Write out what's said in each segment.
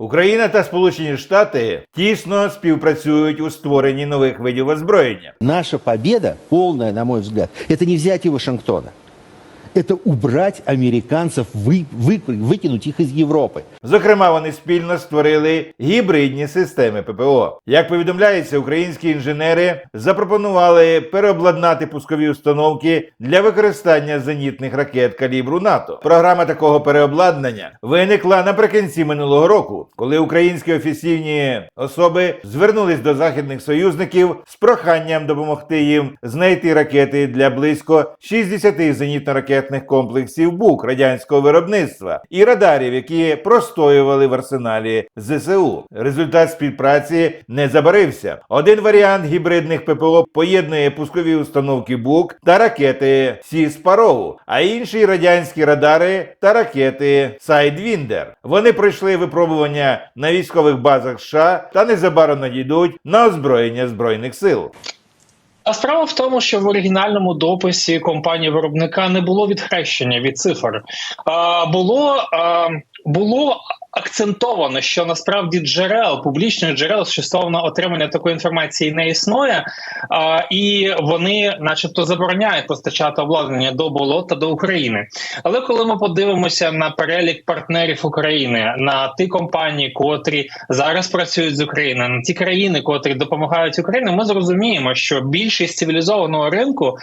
Україна та Сполучені Штати тісно співпрацюють у створенні нових видів озброєння. Наша победа, повна, на мой взгляд, это не взяти Вашингтона. Это убрать американцев, вы, вы- выкинуть их из Европы. Зокрема, вони спільно створили гібридні системи ППО. Як повідомляється, українські інженери запропонували переобладнати пускові установки для використання зенітних ракет калібру НАТО. Програма такого переобладнання виникла наприкінці минулого року, коли українські офіційні особи звернулись до західних союзників з проханням допомогти їм знайти ракети для близько 60 зенітно-ракетних комплексів БУК радянського виробництва і радарів, які простоювали в арсеналі ЗСУ. Результат співпраці не забарився. Один варіант гібридних ППО поєднує пускові установки БУК та ракети Сіспароу, а інший радянські радари та ракети Сайдвіндер. Вони пройшли випробування на військових базах США та незабаром надійдуть на озброєння збройних сил. А справа в тому, що в оригінальному дописі компанії виробника не було відхрещення від цифр. А, було, а, було акцентовано, що насправді джерел, публічних джерел стосовно отримання такої інформації не існує, а, і вони, начебто, забороняють постачати обладнання до болот та до України. Але коли ми подивимося на перелік партнерів України, на ті компанії, котрі зараз працюють з Україною, на ті країни, котрі допомагають Україні, ми зрозуміємо, що більшість цивілізованого ринку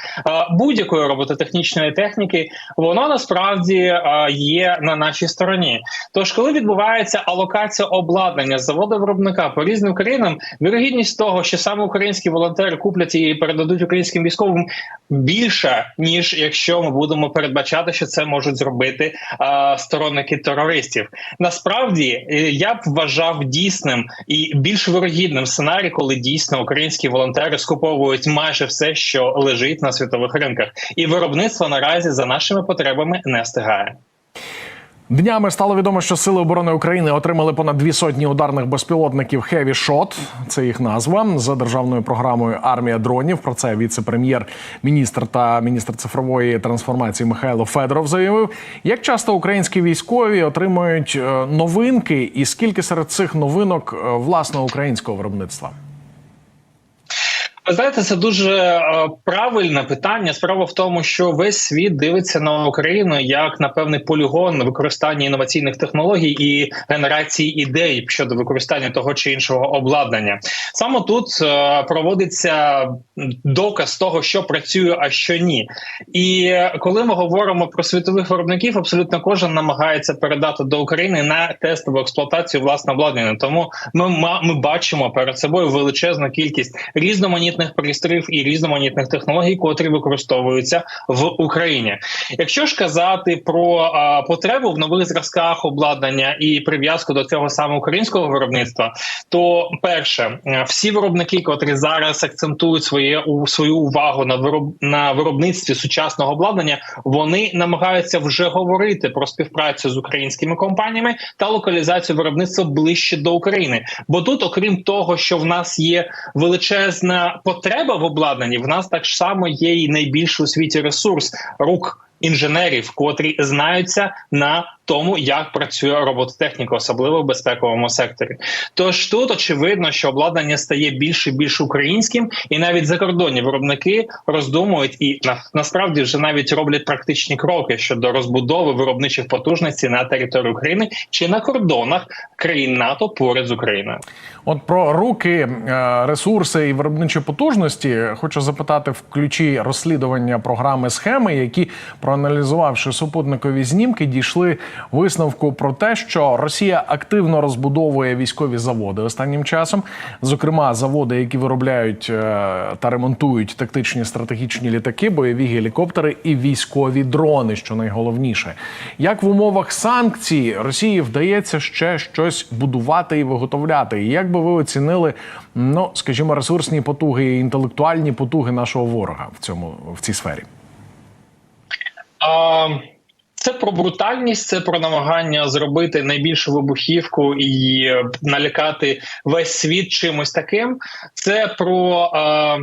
будь-якої робототехнічної техніки, воно насправді є на нашій стороні. Тож, коли відбувається алокація обладнання заводу виробника по різним країнам, вірогідність того, що саме українські волонтери куплять і передадуть українським військовим, більша ніж якщо ми будемо передбачати, що це можуть зробити а, сторонники терористів. Насправді е, я б вважав дійсним і більш вирогідним сценарій, коли дійсно українські волонтери скуповують майже все, що лежить на світових ринках, і виробництво наразі за нашими потребами не встигає. Днями стало відомо, що Сили оборони України отримали понад дві сотні ударних безпілотників Heavy Shot, Це їх назва за державною програмою Армія дронів. Про це віце-прем'єр-міністр та міністр цифрової трансформації Михайло Федоров заявив. Як часто українські військові отримують е, новинки, і скільки серед цих новинок е, власного українського виробництва? Ви знаєте, це дуже е, правильне питання. Справа в тому, що весь світ дивиться на Україну як на певний полігон використання інноваційних технологій і генерації ідей щодо використання того чи іншого обладнання. Саме тут е, проводиться доказ того, що працює, а що ні. І коли ми говоримо про світових виробників, абсолютно кожен намагається передати до України на тестову експлуатацію власне обладнання. Тому ми, ми бачимо перед собою величезну кількість різноманітних пристроїв і різноманітних технологій, котрі використовуються в Україні. Якщо ж казати про а, потребу в нових зразках обладнання і прив'язку до цього саме українського виробництва, то перше, е, всі виробники, котрі зараз акцентують своє у свою увагу на вироб на виробництві сучасного обладнання, вони намагаються вже говорити про співпрацю з українськими компаніями та локалізацію виробництва ближче до України. Бо тут, окрім того, що в нас є величезна потреба в обладнанні, в нас так само є і найбільший у світі ресурс рук. Інженерів, котрі знаються на тому, як працює робототехніка, особливо в безпековому секторі. Тож тут очевидно, що обладнання стає більше і більш українським, і навіть закордонні виробники роздумують і на, насправді вже навіть роблять практичні кроки щодо розбудови виробничих потужностей на території України чи на кордонах країн НАТО поряд з Україною. От про руки, е, ресурси і виробничі потужності хочу запитати в ключі розслідування програми схеми, які, проаналізувавши супутникові знімки, дійшли висновку про те, що Росія активно розбудовує військові заводи останнім часом, зокрема заводи, які виробляють е, та ремонтують тактичні стратегічні літаки, бойові гелікоптери і військові дрони, що найголовніше. Як в умовах санкцій Росії вдається ще щось будувати і виготовляти? І як би ви оцінили, ну скажімо, ресурсні потуги і інтелектуальні потуги нашого ворога в цьому в цій сфері? А, це про брутальність, це про намагання зробити найбільшу вибухівку і е, налякати весь світ чимось таким. Це про. А,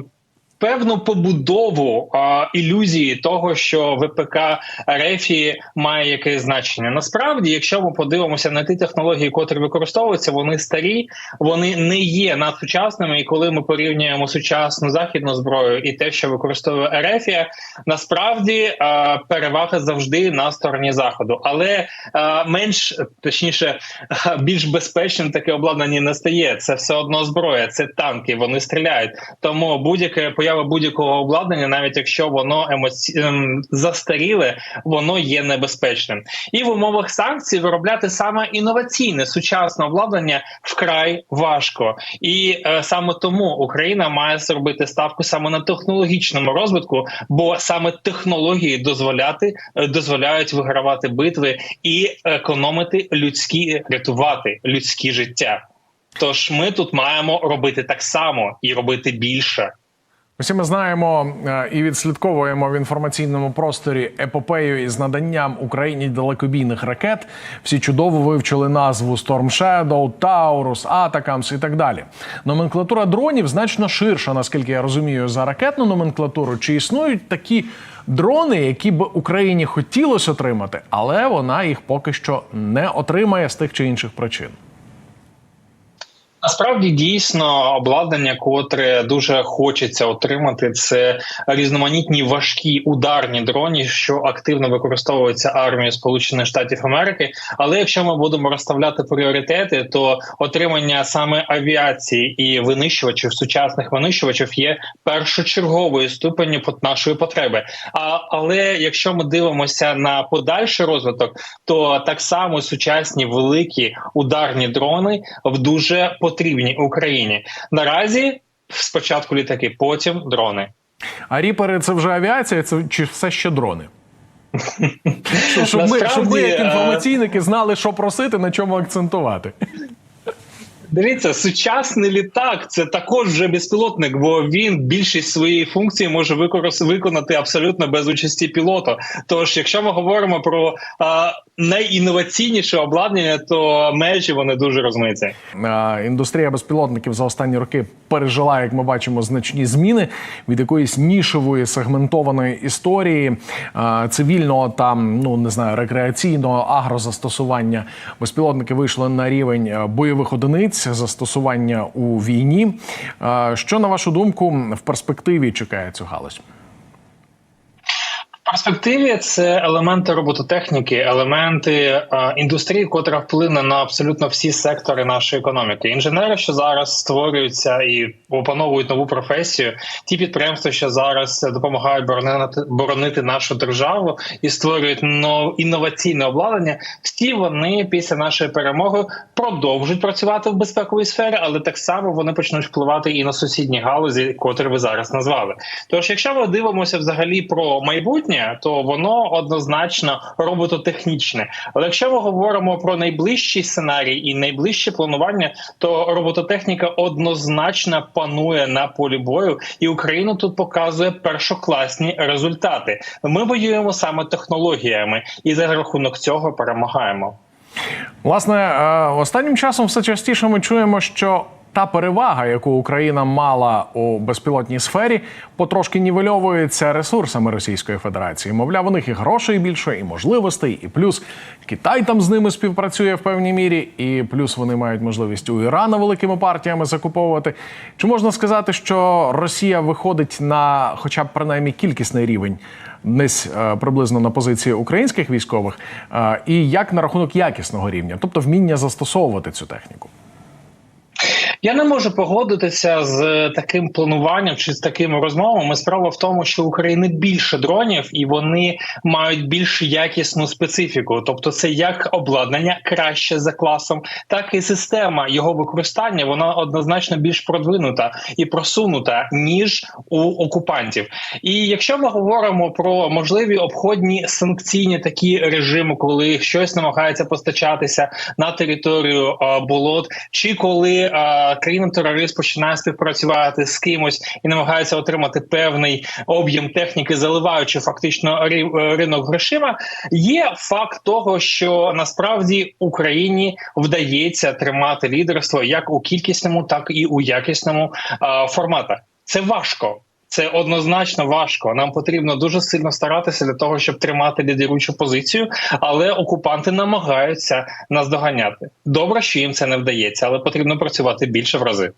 певну побудову а, ілюзії того, що ВПК Рефі має якесь значення. Насправді, якщо ми подивимося на ті технології, котрі використовуються, вони старі, вони не є надсучасними. І коли ми порівнюємо сучасну західну зброю і те, що використовує Ерефія, насправді а, перевага завжди на стороні заходу, але а, менш точніше, більш безпечним таке обладнання не стає. Це все одно зброя, це танки. Вони стріляють. Тому будь-яке поява будь-якого обладнання, навіть якщо воно емоці... ем, застаріле, воно є небезпечним. І в умовах санкцій виробляти саме інноваційне сучасне обладнання вкрай важко. І е, саме тому Україна має зробити ставку саме на технологічному розвитку, бо саме технології дозволяти е, дозволяють вигравати битви і економити людські рятувати людські життя. Тож ми тут маємо робити так само і робити більше. Усі ми знаємо е, і відслідковуємо в інформаційному просторі епопею із наданням Україні далекобійних ракет. Всі чудово вивчили назву Storm Shadow, Taurus, Atacams і так далі. Номенклатура дронів значно ширша, наскільки я розумію, за ракетну номенклатуру. Чи існують такі дрони, які б Україні хотілося отримати, але вона їх поки що не отримає з тих чи інших причин. Насправді дійсно обладнання, котре дуже хочеться отримати, це різноманітні важкі ударні дрони, що активно використовуються армією Сполучених Штатів Америки. Але якщо ми будемо розставляти пріоритети, то отримання саме авіації і винищувачів сучасних винищувачів є першочерговою ступеню нашої потреби. А але якщо ми дивимося на подальший розвиток, то так само сучасні великі ударні дрони в дуже потрібні Україні. Наразі спочатку літаки, потім дрони. А ріпери це вже авіація, це чи все ще дрони? Щоб- Щоб ми, щоб ми, як е, інформаційники, знали, що просити, на чому акцентувати. Дивіться, сучасний літак це також вже безпілотник, бо він більшість своєї функції може виконати абсолютно без участі пілота. Тож, якщо ми говоримо про а, найінноваційніше обладнання, то межі вони дуже розмиті. Індустрія безпілотників за останні роки пережила, як ми бачимо, значні зміни від якоїсь нішової сегментованої історії е, цивільного там, ну не знаю, рекреаційного агрозастосування. Безпілотники вийшли на рівень бойових одиниць застосування у війні. Е, Що на вашу думку в перспективі чекає цю галузь? Перспективі це елементи робототехніки, елементи е, індустрії, котра вплине на абсолютно всі сектори нашої економіки. Інженери, що зараз створюються і опановують нову професію, ті підприємства, що зараз допомагають боронити, боронити нашу державу і створюють нов, інноваційне обладнання. Всі вони після нашої перемоги продовжують працювати в безпековій сфері, але так само вони почнуть впливати і на сусідні галузі, котрі ви зараз назвали. Тож, якщо ми дивимося взагалі про майбутнє, то воно однозначно робототехнічне. Але якщо ми говоримо про найближчий сценарій і найближче планування, то робототехніка однозначно панує на полі бою, і Україна тут показує першокласні результати. Ми воюємо саме технологіями, і за рахунок цього перемагаємо. Власне, е, останнім часом все частіше ми чуємо, що та перевага, яку Україна мала у безпілотній сфері, потрошки нівельовується ресурсами Російської Федерації. Мовляв, у них і грошей більше, і можливостей, і плюс Китай там з ними співпрацює в певній мірі, і плюс вони мають можливість у Ірана великими партіями закуповувати. Чи можна сказати, що Росія виходить на, хоча б принаймні кількісний рівень? Десь е, приблизно на позиції українських військових, е, і як на рахунок якісного рівня, тобто вміння застосовувати цю техніку. Я не можу погодитися з таким плануванням чи з такими розмовами. Справа в тому, що у України більше дронів і вони мають більш якісну специфіку. Тобто, це як обладнання краще за класом, так і система його використання. Вона однозначно більш продвинута і просунута ніж у окупантів. І якщо ми говоримо про можливі обходні санкційні такі режими, коли щось намагається постачатися на територію болот, чи коли країна-терорист починає співпрацювати з кимось і намагається отримати певний об'єм техніки, заливаючи фактично е, ринок грошима, є факт того, що насправді Україні вдається тримати лідерство як у кількісному, так і у якісному форматах. Це важко. Це однозначно важко. Нам потрібно дуже сильно старатися для того, щоб тримати лідеручу позицію, але окупанти намагаються нас доганяти. Добре, що їм це не вдається, але потрібно працювати більше в рази.